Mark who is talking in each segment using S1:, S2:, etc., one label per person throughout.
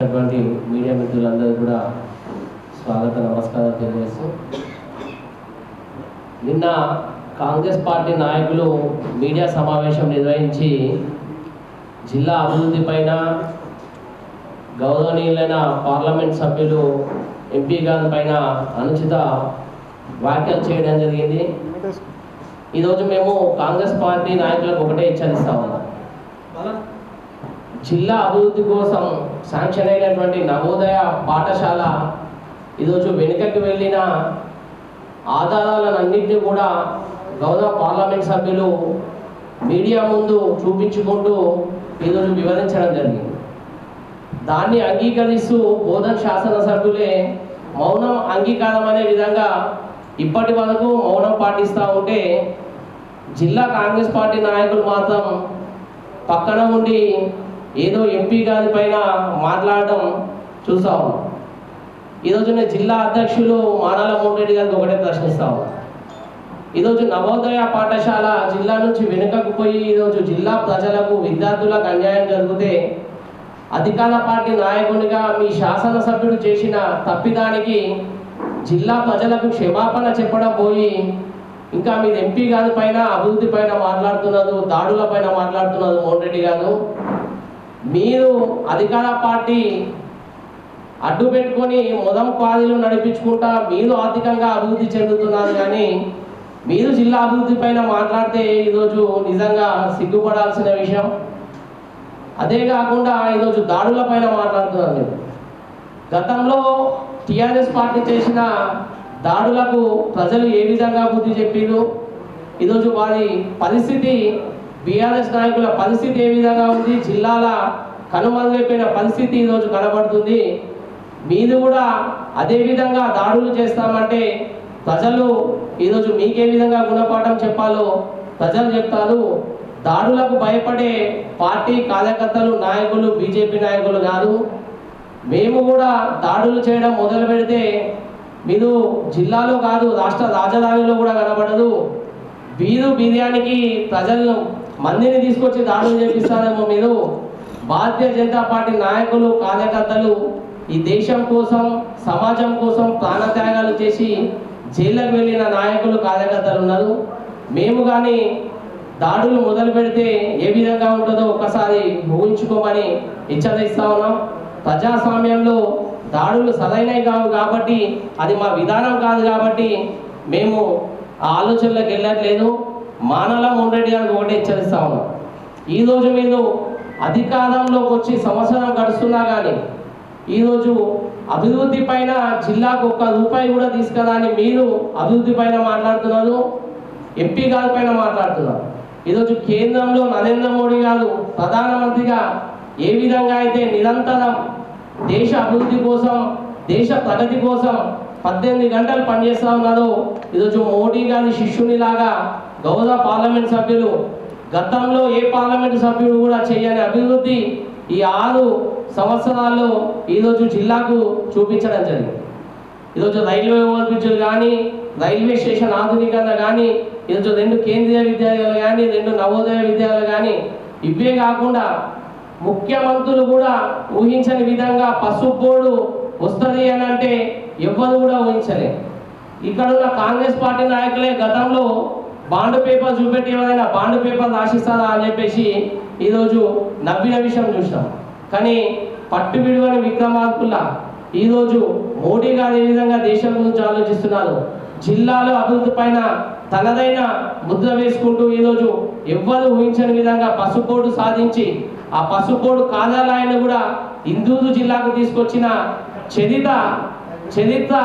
S1: అటువంటి మీడియా మిత్రులందరూ కూడా స్వాగత నమస్కారం తెలియజేస్తూ. నిన్న కాంగ్రెస్ పార్టీ నాయకులు మీడియా సమావేశం నిర్వహించి జిల్లా అభివృద్ధి పైన గౌరవనీయులైన పార్లమెంట్ సభ్యులు ఎంపీ గారి పైన అనుచిత వ్యాఖ్యలు చేయడం జరిగింది. ఈరోజు మేము కాంగ్రెస్ పార్టీ నాయకులకు ఒకటే హెచ్చరిస్తా ఉన్నాం. జిల్లా అభివృద్ధి కోసం శాంక్షన్ అయినటువంటి నవోదయ పాఠశాల ఈరోజు వెనుకకి వెళ్ళిన ఆధారాలన్నింటినీ కూడా గౌరవ పార్లమెంట్ సభ్యులు మీడియా ముందు చూపించుకుంటూ ఈరోజు వివరించడం జరిగింది. దాన్ని అంగీకరిస్తూ బోధన్ శాసనసభ్యులే మౌనం అంగీకారం అనే విధంగా ఇప్పటి వరకు మౌనం పాటిస్తూ ఉంటే జిల్లా కాంగ్రెస్ పార్టీ నాయకులు మాత్రం పక్కన ఉండి ఏదో ఎంపీ గారి పైన మాట్లాడడం చూసాము ఈరోజు నేను జిల్లా అధ్యక్షులు మానాల మోహన్ గారికి ఒకటే ప్రశ్నిస్తాము ఈరోజు నవోదయ పాఠశాల జిల్లా నుంచి వెనుకకు పోయి ఈరోజు జిల్లా ప్రజలకు విద్యార్థులకు అన్యాయం జరిగితే అధికార పార్టీ నాయకునిగా మీ శాసనసభ్యుడు చేసిన తప్పిదానికి జిల్లా ప్రజలకు క్షమాపణ చెప్పడం పోయి ఇంకా మీరు ఎంపీ గారి పైన అభివృద్ధి పైన మాట్లాడుతున్నారు దాడుల పైన మాట్లాడుతున్నారు మోహన్ రెడ్డి గారు. మీరు అధికార పార్టీ అడ్డు పెట్టుకొని మొదం పాదీలు నడిపించుకుంటా మీరు ఆర్థికంగా అభివృద్ధి చెందుతున్నారు కానీ మీరు జిల్లా అభివృద్ధి పైన మాట్లాడితే ఈరోజు నిజంగా సిగ్గుపడాల్సిన విషయం. అదే కాకుండా ఈరోజు దాడుల పైన మాట్లాడుతున్నారు గతంలో టిఆర్ఎస్ పార్టీ చేసిన దాడులకు ప్రజలు ఏ విధంగా బుద్ధి చెప్పారు ఈరోజు వారి పరిస్థితి బీఆర్ఎస్ నాయకుల పరిస్థితి ఏ విధంగా ఉంది? జిల్లాల కనుమరుగైపోయిన పరిస్థితి ఈరోజు కనబడుతుంది. మీరు కూడా అదే విధంగా దాడులు చేస్తామంటే ప్రజలు ఈరోజు మీకే విధంగా గుణపాఠం చెప్పాలో ప్రజలు చెప్తారు. దాడులకు భయపడే పార్టీ కార్యకర్తలు నాయకులు బీజేపీ నాయకులు కాదు. మేము కూడా దాడులు చేయడం మొదలు పెడితే మీరు జిల్లాలో కాదు రాష్ట్ర రాజధానిలో కూడా కనబడదు వీరు బిర్యానీకి ప్రజలను మందిని తీసుకొచ్చి దాడులు చేపిస్తారేమో మీరు? భారతీయ జనతా పార్టీ నాయకులు కార్యకర్తలు ఈ దేశం కోసం సమాజం కోసం ప్రాణత్యాగాలు చేసి జైళ్ళకు వెళ్ళిన నాయకులు కార్యకర్తలు ఉన్నారు. మేము కానీ దాడులు మొదలు పెడితే ఏ విధంగా ఉంటుందో ఒకసారి ఊహించుకోమని హెచ్చరిస్తా ఉన్నాం. ప్రజాస్వామ్యంలో దాడులు సరైనవి కావు కాబట్టి అది మా విధానం కాదు కాబట్టి మేము ఆ ఆలోచనలకు వెళ్ళట్లేదు. మానల మోహన్ గారికి ఒకటి హెచ్చరిస్తా ఉన్నాం. ఈరోజు మీరు అధికారంలోకి వచ్చి సంవత్సరం గడుస్తున్నా కానీ ఈరోజు అభివృద్ధి పైన జిల్లాకు ఒక్క రూపాయి కూడా తీసుకురాని మీరు అభివృద్ధి పైన మాట్లాడుతున్నారు ఎంపీ గారి పైన మాట్లాడుతున్నారు. ఈరోజు కేంద్రంలో నరేంద్ర మోడీ గారు ప్రధానమంత్రిగా ఏ విధంగా అయితే నిరంతరం దేశ అభివృద్ధి కోసం దేశ ప్రగతి కోసం పద్దెనిమిది గంటలు పనిచేస్తూ ఉన్నారో ఈరోజు మోడీ గారి శిష్యునిలాగా గౌరవ పార్లమెంట్ సభ్యులు గతంలో ఏ పార్లమెంట్ సభ్యుడు కూడా చేయని అభివృద్ధి ఈ ఆరు సంవత్సరాల్లో ఈరోజు జిల్లాకు చూపించడం జరిగింది. ఈరోజు రైల్వే ఓవర్ బ్రిడ్జ్లు కానీ రైల్వే స్టేషన్ ఆధునీకరణ కానీ ఈరోజు రెండు కేంద్రీయ విద్యాలయాలు కానీ రెండు నవోదయ విద్యాలయాలు కానీ ఇవే కాకుండా ముఖ్యమంత్రులు కూడా ఊహించని విధంగా పసుపు బోర్డు వస్తుంది అని అంటే ఎవ్వరు కూడా ఊహించలే ఇక్కడ ఉన్న కాంగ్రెస్ పార్టీ నాయకులే గతంలో బాండ్ పేపర్ చూపెట్టి ఎవరైనా బాండ్ పేపర్ రాసిస్తారా అని చెప్పేసి ఈరోజు నవ్విన విషయం చూసినాం. కానీ పట్టు విడువని విక్రమార్కుల్లా ఈరోజు మోడీ గారు ఏ విధంగా దేశం గురించి ఆలోచిస్తున్నారు? జిల్లాలో అభివృద్ధి పైన తనదైన ముద్ర వేసుకుంటూ ఈరోజు ఎవ్వరు ఊహించని విధంగా పసుపోడు సాధించి ఆ పసుపోడు కాదాలయన కూడా ఇందూరు జిల్లాకు తీసుకొచ్చిన చరిత చరిత్ర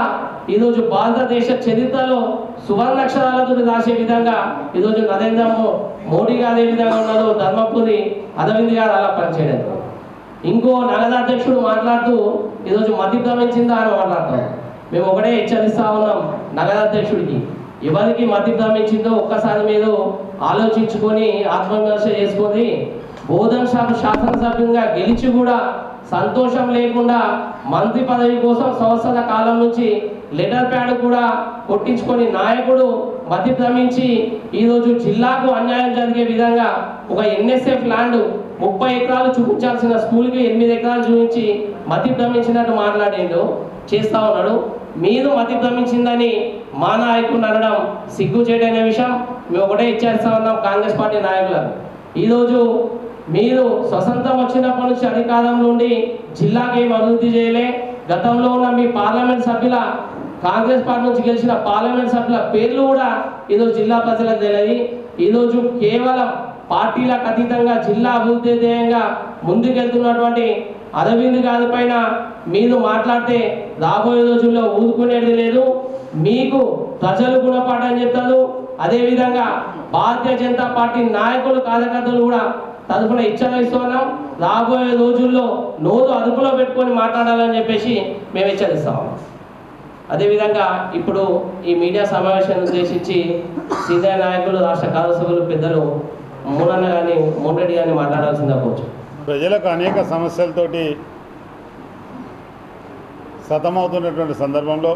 S1: ఈరోజు భారతదేశ చరిత్రలో సువర్ణాక్షరాలతో రాసే విధంగా ఈరోజు నరేంద్ర మోడీ గారు ఏ విధంగా ఉన్నారో ధర్మపురి అరవింద్ గారు అలా పనిచేయడం ఇంకో నగరాధ్యక్షుడు మాట్లాడుతూ ఈరోజు మతి భ్రమించిందా అని మాట్లాడతాం మేము ఒకటే హెచ్చరిస్తా ఉన్నాం నగరాధ్యక్షుడికి ఎవరికి మతి భ్రమించిందో ఒక్కసారి మీరు ఆలోచించుకొని ఆత్మవిమర్శ చేసుకొని బోధన శాఖ శాసనసభ్యునిగా గెలిచి కూడా సంతోషం లేకుండా మంత్రి పదవి కోసం సంవత్సర కాలం నుంచి లెటర్ ప్యాడ్ కూడా కొట్టించుకొని నాయకుడు మతి భ్రమించి ఈరోజు జిల్లాకు అన్యాయం జరిగే విధంగా ఒక ఎన్ఎస్ఎఫ్ ల్యాండ్ ముప్పై ఎకరాలు చూపించాల్సిన స్కూల్కి ఎనిమిది ఎకరాలు చూపించి మతి భ్రమించినట్టు మాట్లాడిండు చేస్తా ఉన్నాడు. మీరు మతి భ్రమించిందని మా నాయకుడిని అనడం సిగ్గు చేయడనే విషయం. మేము ఒకటే ఇచ్చేస్తా ఉన్నాం కాంగ్రెస్ పార్టీ నాయకులను ఈరోజు మీరు స్వతంత్రం వచ్చినప్పటి నుంచి అధికారంలో ఉండి జిల్లాకి ఏం అభివృద్ధి చేయలే? గతంలో ఉన్న మీ పార్లమెంట్ సభ్యుల కాంగ్రెస్ పార్టీ నుంచి గెలిచిన పార్లమెంట్ సభ్యుల పేర్లు కూడా ఈరోజు జిల్లా ప్రజలకు తెలియదు. ఈరోజు కేవలం పార్టీలకు అతీతంగా జిల్లా అభివృద్ధి ధ్యేయంగా ముందుకెళ్తున్నటువంటి అరవింద్ గారి పైన మీరు మాట్లాడితే రాబోయే రోజుల్లో ఊరుకునేది లేదు. మీకు ప్రజలు గుణపాఠం చెప్తారు. అదేవిధంగా భారతీయ జనతా పార్టీ నాయకులు కార్యకర్తలు కూడా తరఫున హెచ్చరిస్తున్నాం రాబోయే రోజుల్లో నోరు అదుపులో పెట్టుకొని మాట్లాడాలని చెప్పేసి మేము హెచ్చరిస్తాం. అదేవిధంగా ఇప్పుడు ఈ మీడియా సమావేశాన్ని ఉద్దేశించి సీనియర్ నాయకులు రాష్ట్ర కార్యసభ్యులు పెద్దలు మూలన్న కానీ మోటెడ్డి కానీ మాట్లాడాల్సిందే పోవచ్చు
S2: ప్రజలకు అనేక సమస్యలతోటి సతమవుతున్నటువంటి సందర్భంలో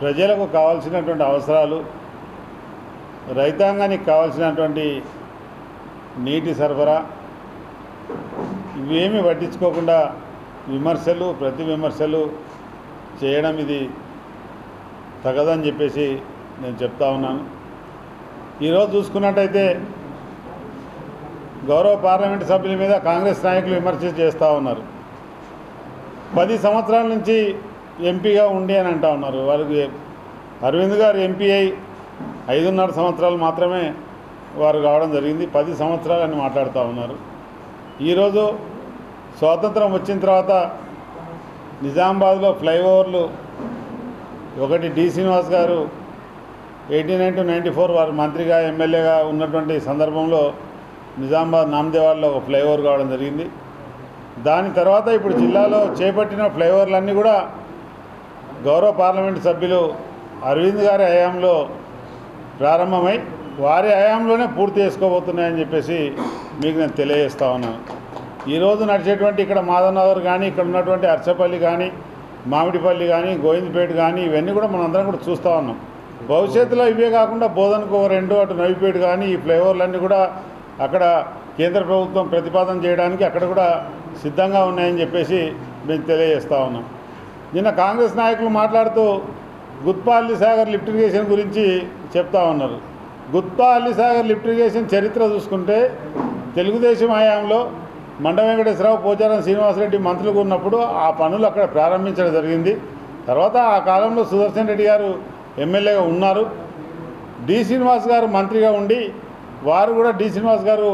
S2: ప్రజలకు కావాల్సినటువంటి అవసరాలు రైతాంగానికి కావాల్సినటువంటి నీటి సరఫరా ఇవేమీ పట్టించుకోకుండా విమర్శలు ప్రతి విమర్శలు చేయడం ఇది తగదని చెప్పేసి నేను చెప్తా ఉన్నాను. ఈరోజు చూసుకున్నట్టయితే గౌరవ పార్లమెంటు సభ్యుల మీద కాంగ్రెస్ నాయకులు విమర్శ చేస్తూ ఉన్నారు. పది సంవత్సరాల నుంచి ఎంపీగా ఉండి అని అంటా ఉన్నారు. వారికి అరవింద్ గారు ఎంపీ అయి ఐదున్నర సంవత్సరాలు మాత్రమే వారు కావడం జరిగింది. పది సంవత్సరాలు అని మాట్లాడుతూ ఉన్నారు. ఈరోజు స్వాతంత్రం వచ్చిన తర్వాత నిజామాబాద్లో ఫ్లైఓవర్లు ఒకటి D Srinivas garu eighty nine to ninety four వారు మంత్రిగా ఎమ్మెల్యేగా ఉన్నటువంటి సందర్భంలో నిజామాబాద్ నామదేవాడలో ఒక ఫ్లైఓవర్ కావడం జరిగింది. దాని తర్వాత ఇప్పుడు జిల్లాలో చేపట్టిన ఫ్లైఓవర్లన్నీ కూడా గౌరవ పార్లమెంటు సభ్యులు అరవింద్ గారి హయాంలో ప్రారంభమై వారి హయాంలోనే పూర్తి చేసుకోబోతున్నాయని చెప్పేసి మీకు నేను తెలియజేస్తా ఉన్నాను ఈరోజు నడిచేటువంటి ఇక్కడ మాధవనగర్ కానీ ఇక్కడ ఉన్నటువంటి అర్చపల్లి కానీ మామిడిపల్లి కానీ గోవిందపేట కానీ ఇవన్నీ కూడా మనందరం కూడా చూస్తూ ఉన్నాం. భవిష్యత్తులో ఇవే కాకుండా బోధనకు రెండు అటు నవిపేట కానీ ఈ ఫ్లైఓవర్లన్నీ కూడా అక్కడ కేంద్ర ప్రభుత్వం ప్రతిపాదన చేయడానికి అక్కడ కూడా సిద్ధంగా ఉన్నాయని చెప్పేసి మేము తెలియజేస్తా ఉన్నాం. నిన్న కాంగ్రెస్ నాయకులు మాట్లాడుతూ గుత్పాల్లి సాగర్ లిఫ్ట్ ఇరిగేషన్ గురించి చెప్తా ఉన్నారు. గుత్తా అల్లిసాగర్ లిఫ్ట్ ఇరిగేషన్ చరిత్ర చూసుకుంటే తెలుగుదేశం హయాంలో మండ వెంకటేశ్వరరావు పోచారం శ్రీనివాసరెడ్డి మంత్రులుగా ఉన్నప్పుడు ఆ పనులు అక్కడ ప్రారంభించడం జరిగింది. తర్వాత ఆ కాలంలో సుదర్శన్ రెడ్డి గారు ఎమ్మెల్యేగా ఉన్నారు. డి శ్రీనివాస్ గారు మంత్రిగా ఉండి వారు కూడా డి శ్రీనివాస్ గారు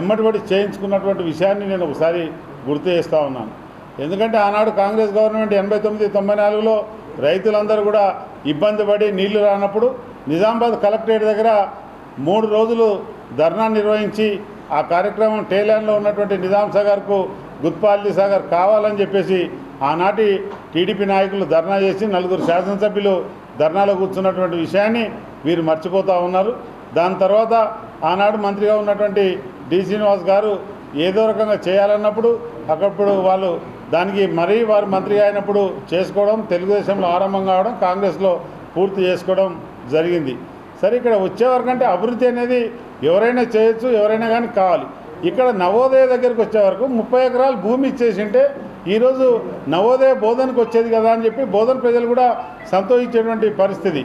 S2: ఎమ్మటిబడి చేయించుకున్నటువంటి విషయాన్ని నేను ఒకసారి గుర్తు చేస్తూ ఉన్నాను. ఎందుకంటే ఆనాడు కాంగ్రెస్ గవర్నమెంట్ ఎనభై తొమ్మిది తొంభై నాలుగులో రైతులందరూ కూడా ఇబ్బంది పడి నీళ్ళు రానప్పుడు నిజామాబాద్ కలెక్టరేట్ దగ్గర మూడు రోజులు ధర్నా నిర్వహించి ఆ కార్యక్రమం టేలాన్లో ఉన్నటువంటి నిజాం సాగర్కు గుత్పాల్లి సాగర్ కావాలని చెప్పేసి ఆనాటి టీడీపీ నాయకులు ధర్నా చేసి నలుగురు శాసనసభ్యులు ధర్నాలో కూర్చున్నటువంటి విషయాన్ని వీరు మర్చిపోతూ ఉన్నారు. దాని తర్వాత ఆనాడు మంత్రిగా ఉన్నటువంటి డి శ్రీనివాస్ గారు ఏదో రకంగా చేయాలన్నప్పుడు అక్కడప్పుడు వాళ్ళు దానికి మరీ వారు మంత్రిగా అయినప్పుడు చేసుకోవడం తెలుగుదేశంలో ఆరంభం కావడం కాంగ్రెస్లో పూర్తి చేసుకోవడం జరిగింది. సరే ఇక్కడ వచ్చేవరకంటే అభివృద్ధి అనేది ఎవరైనా చేయొచ్చు ఎవరైనా కానీ కావాలి. ఇక్కడ నవోదయ దగ్గరికి వచ్చే వరకు ముప్పై ఎకరాలు భూమి ఇచ్చేసింటే ఈరోజు నవోదయ బోధనకు వచ్చేది కదా అని చెప్పి బోధన ప్రజలు కూడా సంతోషించేటువంటి పరిస్థితి.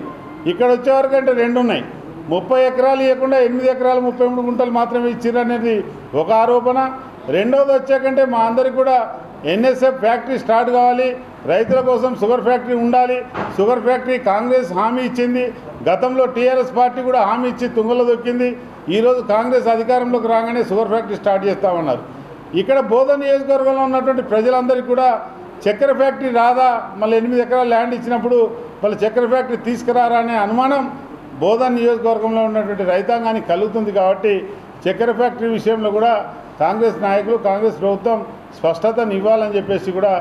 S2: ఇక్కడ వచ్చేవరకు అంటే రెండు ఉన్నాయి. ముప్పై ఎకరాలు ఇవ్వకుండా ఎనిమిది ఎకరాలు ముప్పై మూడు గుంటలు మాత్రమే ఇచ్చిర్రు అనేది ఒక ఆరోపణ. రెండోది వచ్చాకంటే మా అందరికి కూడా ఎన్ఎస్ఎఫ్ ఫ్యాక్టరీ స్టార్ట్ కావాలి. రైతుల కోసం షుగర్ ఫ్యాక్టరీ ఉండాలి. షుగర్ ఫ్యాక్టరీ కాంగ్రెస్ హామీ ఇచ్చింది. గతంలో టీఆర్ఎస్ పార్టీ కూడా హామీ ఇచ్చి తుంగలో దొక్కింది. ఈరోజు కాంగ్రెస్ అధికారంలోకి రాగానే షుగర్ ఫ్యాక్టరీ స్టార్ట్ చేస్తామన్నారు ఇక్కడ బోధన నియోజకవర్గంలో ఉన్నటువంటి ప్రజలందరికీ కూడా చక్కెర ఫ్యాక్టరీ రాదా? మళ్ళీ ఎనిమిది ఎకరాల ల్యాండ్ ఇచ్చినప్పుడు మళ్ళీ చక్కెర ఫ్యాక్టరీ తీసుకురారా అనే అనుమానం బోధన నియోజకవర్గంలో ఉన్నటువంటి రైతాంగానికి కలుగుతుంది కాబట్టి చక్కెర ఫ్యాక్టరీ విషయంలో కూడా కాంగ్రెస్ నాయకులు కాంగ్రెస్ ప్రభుత్వం స్పష్టతను ఇవ్వాలని చెప్పేసి కూడా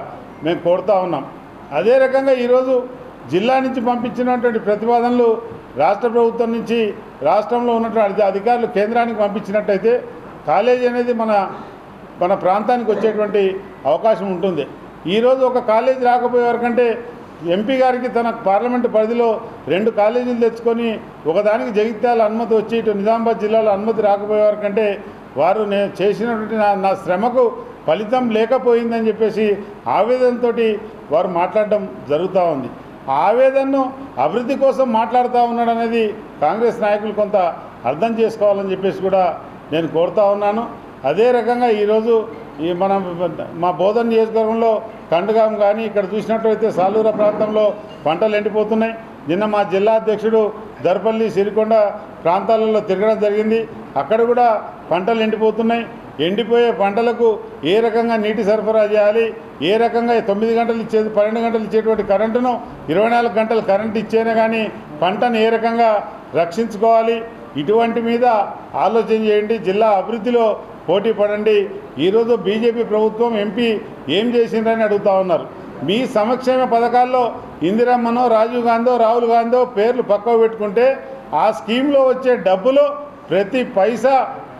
S2: మేము కోరుతా ఉన్నాం. అదే రకంగా ఈరోజు జిల్లా నుంచి పంపించినటువంటి ప్రతిపాదనలు రాష్ట్ర ప్రభుత్వం నుంచి రాష్ట్రంలో ఉన్నటువంటి అధికారులు కేంద్రానికి పంపించినట్టయితే కాలేజీ అనేది మన మన ప్రాంతానికి వచ్చేటువంటి అవకాశం ఉంటుంది. ఈరోజు ఒక కాలేజీ రాకపోయే వరకంటే ఎంపీ గారికి తన పార్లమెంటు పరిధిలో రెండు కాలేజీలు తెచ్చుకొని ఒకదానికి జగిత్యాల అనుమతి వచ్చి ఇటు నిజామాబాద్ జిల్లాలో అనుమతి రాకపోయే వరకంటే వారు నేను చేసినటువంటి నా నా శ్రమకు ఫలితం లేకపోయిందని చెప్పేసి ఆవేదనతో వారు మాట్లాడడం జరుగుతూ ఉంది. ఆవేదనను అభివృద్ధి కోసం మాట్లాడుతూ ఉన్నాడు అనేది కాంగ్రెస్ నాయకులు కొంత అర్థం చేసుకోవాలని చెప్పేసి కూడా నేను కోరుతా ఉన్నాను. అదే రకంగా ఈరోజు ఈ మన మా బోధన నియోజకవర్గంలో కండగాం కానీ ఇక్కడ చూసినట్లయితే సాలూర ప్రాంతంలో పంటలు ఎండిపోతున్నాయి. నిన్న మా జిల్లా అధ్యక్షుడు దర్పల్లి సిరికొండ ప్రాంతాలలో తిరగడం జరిగింది. అక్కడ కూడా పంటలు ఎండిపోతున్నాయి. ఎండిపోయే పంటలకు ఏ రకంగా నీటి సరఫరా చేయాలి? ఏ రకంగా తొమ్మిది గంటలు ఇచ్చేది పన్నెండు గంటలు ఇచ్చేటువంటి కరెంటును? ఇరవై నాలుగు గంటలు కరెంటు ఇచ్చేనే కానీ పంటను ఏ రకంగా రక్షించుకోవాలి? ఇటువంటి మీద ఆలోచన చేయండి. జిల్లా అభివృద్ధిలో పోటీ పడండి. ఈరోజు బీజేపీ ప్రభుత్వం ఎంపీ ఏం చేసిండ్రని అడుగుతా ఉన్నారు. మీ సంక్షేమ పథకాల్లో ఇందిరమ్మనో రాజీవ్ గాంధీ రాహుల్ గాంధీ పేర్లు పక్కకు పెట్టుకుంటే ఆ స్కీమ్లో వచ్చే డబ్బులు ప్రతి పైసా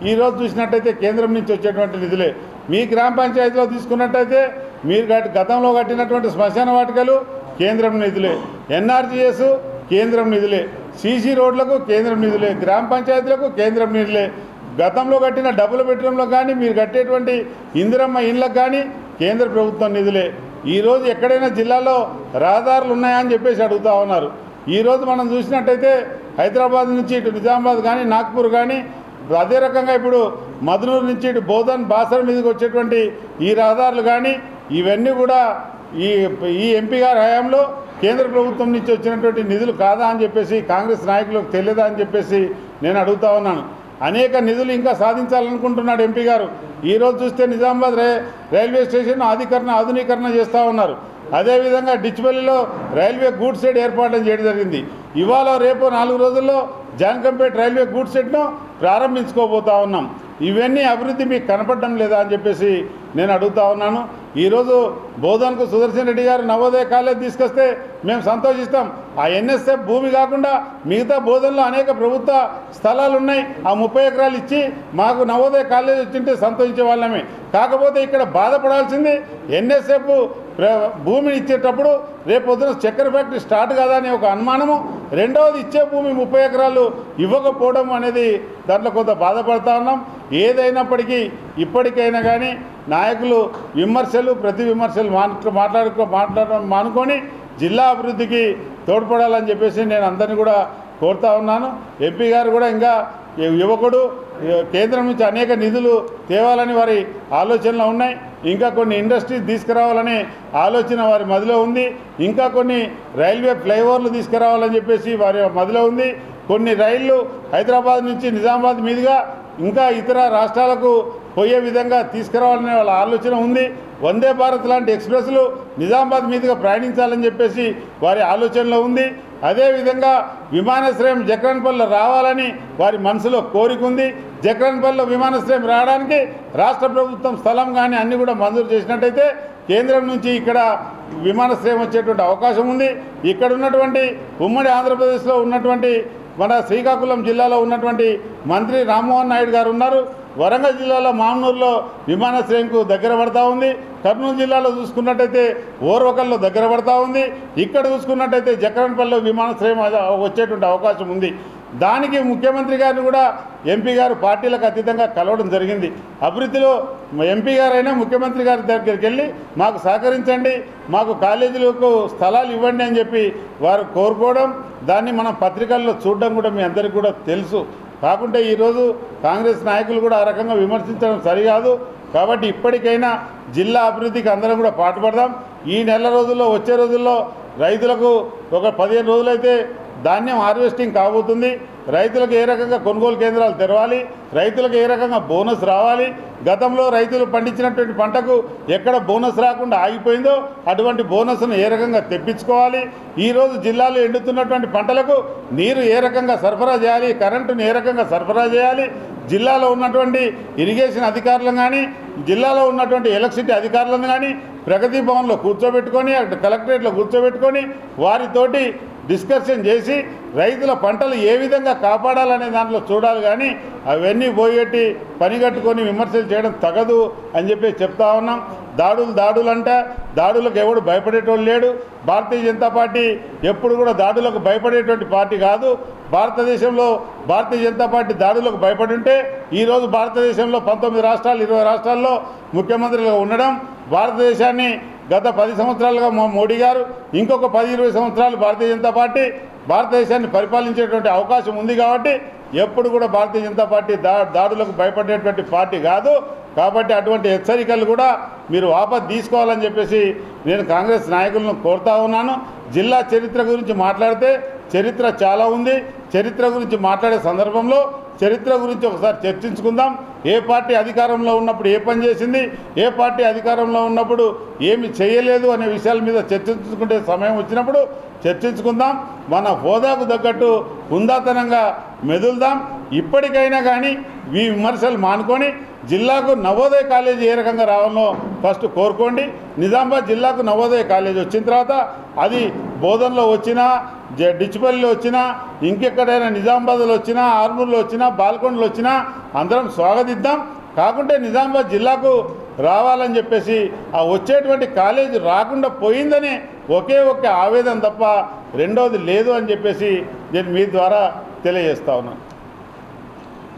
S2: ఈరోజు చూసినట్టయితే కేంద్రం నుంచి వచ్చేటువంటి నిధులే. మీ గ్రామ పంచాయతీలో తీసుకున్నట్టయితే మీరు గతంలో కట్టినటువంటి శ్మశాన వాటికలు కేంద్రం నిధులే. ఎన్ఆర్జీఎస్ కేంద్రం నిధులే. సీసీ రోడ్లకు కేంద్రం నిధులే. గ్రామ పంచాయతీలకు కేంద్రం నిధులే. గతంలో కట్టిన డబుల్ బెడ్రూమ్లో కానీ మీరు కట్టేటువంటి ఇందిరమ్మ ఇండ్లకు కానీ కేంద్ర ప్రభుత్వం నిధులే. ఈరోజు ఎక్కడైనా జిల్లాలో రహదారులు ఉన్నాయా అని చెప్పేసి అడుగుతా ఉన్నారు. ఈరోజు మనం చూసినట్టయితే హైదరాబాద్ నుంచి ఇటు నిజామాబాద్ కానీ నాగ్పూర్ కానీ అదే రకంగా ఇప్పుడు మధునూరు నుంచి ఇటు బోధన్ బాసర్ మీదకి వచ్చేటువంటి ఈ రహదారులు కానీ ఇవన్నీ కూడా ఈ ఈ ఎంపీ గారి హయాంలో కేంద్ర ప్రభుత్వం నుంచి వచ్చినటువంటి నిధులు కాదా అని చెప్పేసి కాంగ్రెస్ నాయకులకు తెలియదా అని చెప్పేసి నేను అడుగుతా ఉన్నాను. అనేక నిధులు ఇంకా సాధించాలనుకుంటున్నాడు ఎంపీ గారు. ఈరోజు చూస్తే నిజామాబాద్ రే రైల్వే స్టేషన్ ఆధీకరణ ఆధునీకరణ చేస్తూ ఉన్నారు. అదేవిధంగా డిచ్పల్లిలో రైల్వే గూడ్ షెడ్ ఏర్పాటు చేయడం జరిగింది. ఇవాళ రేపు నాలుగు రోజుల్లో జాన్కంపేట్ రైల్వే గూడ్ షెడ్ను ప్రారంభించుకోబోతా ఉన్నాం. ఇవన్నీ అభివృద్ధి మీకు కనపడడం లేదా అని చెప్పేసి నేను అడుగుతా ఉన్నాను. ఈరోజు బోధనకు సుదర్శన్ రెడ్డి గారు నవోదయ కాలేజ్ తీసుకొస్తే మేము సంతోషిస్తాం. ఆ ఎన్ఎస్ఎఫ్ భూమి కాకుండా మిగతా బోధనలో అనేక ప్రభుత్వ స్థలాలు ఉన్నాయి ఆ ముప్పై ఎకరాలు ఇచ్చి మాకు నవోదయ కాలేజ్ వచ్చింటే సంతోషించే వాళ్ళమే. కాకపోతే ఇక్కడ బాధపడాల్సింది ఎన్ఎస్ఎఫ్ భూమిని ఇచ్చేటప్పుడు రేపు పొద్దున చక్కెర ఫ్యాక్టరీ స్టార్ట్ కదా అనే ఒక అనుమానము. రెండవది ఇచ్చే భూమి ముప్పై ఎకరాలు ఇవ్వకపోవడం అనేది దాంట్లో కొంత బాధపడతా ఉన్నాం. ఏదైనప్పటికీ ఇప్పటికైనా కానీ నాయకులు విమర్శలు ప్రతి విమర్శలు మాట్లాడుకో మాట్లాడడం మానుకొని జిల్లా అభివృద్ధికి తోడ్పడాలని చెప్పేసి నేను అందరినీ కూడా కోరుతా ఉన్నాను. ఎంపీ గారు కూడా ఇంకా యువకుడు కేంద్రం నుంచి అనేక నిధులు తేవాలని వారి ఆలోచనలు ఉన్నాయి. ఇంకా కొన్ని ఇండస్ట్రీస్ తీసుకురావాలనే ఆలోచన వారి మదిలో ఉంది. ఇంకా కొన్ని రైల్వే ఫ్లైఓవర్లు తీసుకురావాలని చెప్పేసి వారి మదిలో ఉంది. కొన్ని రైళ్ళు హైదరాబాద్ నుంచి నిజామాబాద్ మీదుగా ఇంకా ఇతర రాష్ట్రాలకు పోయే విధంగా తీసుకురావాలనే వాళ్ళ ఆలోచన ఉంది. వందే భారత్ లాంటి ఎక్స్ప్రెస్లు నిజామాబాద్ మీదుగా ప్రయాణించాలని చెప్పేసి వారి ఆలోచనలో ఉంది. అదేవిధంగా విమానాశ్రయం జక్రన్పల్లిలో రావాలని వారి మనసులో కోరిక ఉంది. జక్రన్పల్లిలో విమానాశ్రయం రావడానికి రాష్ట్ర ప్రభుత్వం స్థలం కానీ అన్నీ కూడా మంజూరు చేసినట్టయితే కేంద్రం నుంచి ఇక్కడ విమానాశ్రయం వచ్చేటువంటి అవకాశం ఉంది. ఇక్కడ ఉన్నటువంటి ఉమ్మడి ఆంధ్రప్రదేశ్లో ఉన్నటువంటి మన శ్రీకాకుళం జిల్లాలో ఉన్నటువంటి మంత్రి రామ్మోహన్ నాయుడు గారు ఉన్నారు. వరంగల్ జిల్లాలో మామనూరులో విమానాశ్రయంకు దగ్గర పడతా ఉంది. కర్నూలు జిల్లాలో చూసుకున్నట్టయితే ఓర్వకల్లో దగ్గర పడతా ఉంది. ఇక్కడ చూసుకున్నట్టయితే జకరన్పల్లిలో విమానాశ్రయం వచ్చేటువంటి అవకాశం ఉంది. దానికి ముఖ్యమంత్రి గారిని కూడా ఎంపీ గారు పార్టీలకు అతీతంగా కలవడం జరిగింది. అభివృద్ధిలో ఎంపీ గారైనా ముఖ్యమంత్రి గారి దగ్గరికి వెళ్ళి మాకు సహకరించండి మాకు కాలేజీలకు స్థలాలు ఇవ్వండి అని చెప్పి వారు కోరుకోవడం దాన్ని మనం పత్రికల్లో చూడడం కూడా మీ అందరికీ కూడా తెలుసు. కాకుంటే ఈరోజు కాంగ్రెస్ నాయకులు కూడా ఆ రకంగా విమర్శించడం సరికాదు. కాబట్టి ఇప్పటికైనా జిల్లా అభివృద్ధికి అందరం కూడా పాటుపడదాం. ఈ నెల రోజుల్లో వచ్చే రోజుల్లో రైతులకు ఒక పదిహేను రోజులైతే ధాన్యం హార్వెస్టింగ్ కాబోతుంది. రైతులకు ఏ రకంగా కొనుగోలు కేంద్రాలు తెరవాలి? రైతులకు ఏ రకంగా బోనస్ రావాలి? గతంలో రైతులు పండించినటువంటి పంటకు ఎక్కడ బోనస్ రాకుండా ఆగిపోయిందో అటువంటి బోనస్ను ఏ రకంగా తెప్పించుకోవాలి? ఈరోజు జిల్లాలో ఎండుతున్నటువంటి పంటలకు నీరు ఏ రకంగా సరఫరా చేయాలి? కరెంటును ఏ రకంగా సరఫరా చేయాలి? జిల్లాలో ఉన్నటువంటి ఇరిగేషన్ అధికారులను కానీ జిల్లాలో ఉన్నటువంటి ఎలక్ట్రిసిటీ అధికారులను కానీ ప్రగతి భవన్లో కూర్చోబెట్టుకొని కలెక్టరేట్లో కూర్చోబెట్టుకొని వారితోటి డిస్కషన్ చేసి రైతుల పంటలు ఏ విధంగా కాపాడాలనే దాంట్లో చూడాలి కానీ అవన్నీ పోయేటి పనిగట్టుకొని విమర్శలు చేయడం తగదు అని చెప్పి చెప్తా ఉన్నాం. దాడులు దాడులు అంటే దాడులకు ఎవడు భయపడేటోడు లేడు. భారతీయ జనతా పార్టీ ఎప్పుడు కూడా దాడులకు భయపడేటువంటి పార్టీ కాదు. భారతదేశంలో భారతీయ జనతా పార్టీ దాడులకు భయపడి ఉంటే ఈరోజు భారతదేశంలో పంతొమ్మిది రాష్ట్రాలు ఇరవై రాష్ట్రాల్లో ముఖ్యమంత్రిగా ఉండడం భారతదేశాన్ని గత పది సంవత్సరాలుగా మా మోడీ గారు ఇంకొక పది ఇరవై సంవత్సరాలు భారతీయ జనతా పార్టీ భారతదేశాన్ని పరిపాలించేటువంటి అవకాశం ఉంది కాబట్టి ఎప్పుడు కూడా భారతీయ జనతా పార్టీ దా దాడులకు భయపడేటువంటి పార్టీ కాదు. కాబట్టి అటువంటి హెచ్చరికలు కూడా మీరు వాపస్ తీసుకోవాలని చెప్పేసి నేను కాంగ్రెస్ నాయకులను కోరుతా ఉన్నాను. జిల్లా చరిత్ర గురించి మాట్లాడితే చరిత్ర చాలా ఉంది. చరిత్ర గురించి మాట్లాడే సందర్భంలో చరిత్ర గురించి ఒకసారి చర్చించుకుందాం. ఏ పార్టీ అధికారంలో ఉన్నప్పుడు ఏ పని చేసింది? ఏ పార్టీ అధికారంలో ఉన్నప్పుడు ఏమి చేయలేదు అనే విషయాల మీద చర్చించుకుంటే సమయం వచ్చినప్పుడు చర్చించుకుందాం. మన హోదాకు తగ్గట్టు హుందాతనంగా మెదులుదాం. ఇప్పటికైనా కానీ ఈ విమర్శలు మానుకొని జిల్లాకు నవోదయ కాలేజీ ఏ రకంగా రావాలో ఫస్ట్ కోరుకోండి. నిజామాబాద్ జిల్లాకు నవోదయ కాలేజీ వచ్చిన తర్వాత అది బోధనలో వచ్చినా జ- డిచ్చిపల్లిలో వచ్చినా ఇంకెక్కడైనా నిజామాబాద్లో వచ్చినా ఆర్మూర్లో వచ్చినా బాల్కొండలో వచ్చినా అందరం స్వాగతిద్దాం. కాకుంటే నిజామాబాద్ జిల్లాకు రావాలని చెప్పేసి ఆ వచ్చేటువంటి కాలేజీ రాకుండా పోయిందని ఒకే ఒక్క ఆవేదన తప్ప రెండవది లేదు అని చెప్పేసి నేను మీ ద్వారా తెలియజేస్తా ఉన్నాను.